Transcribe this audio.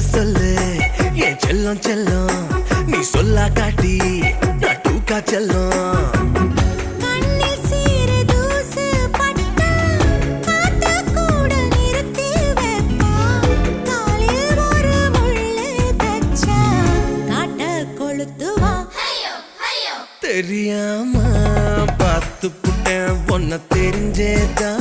சொல்லு சொல்லு. என் செல்லம் செல்லம் நீ சொல்லா காட்டி நான் டூக்கா செல்லம். தெரியாம பார்த்து புட்டேன் ஒன்ன தெரிஞ்சேதான்.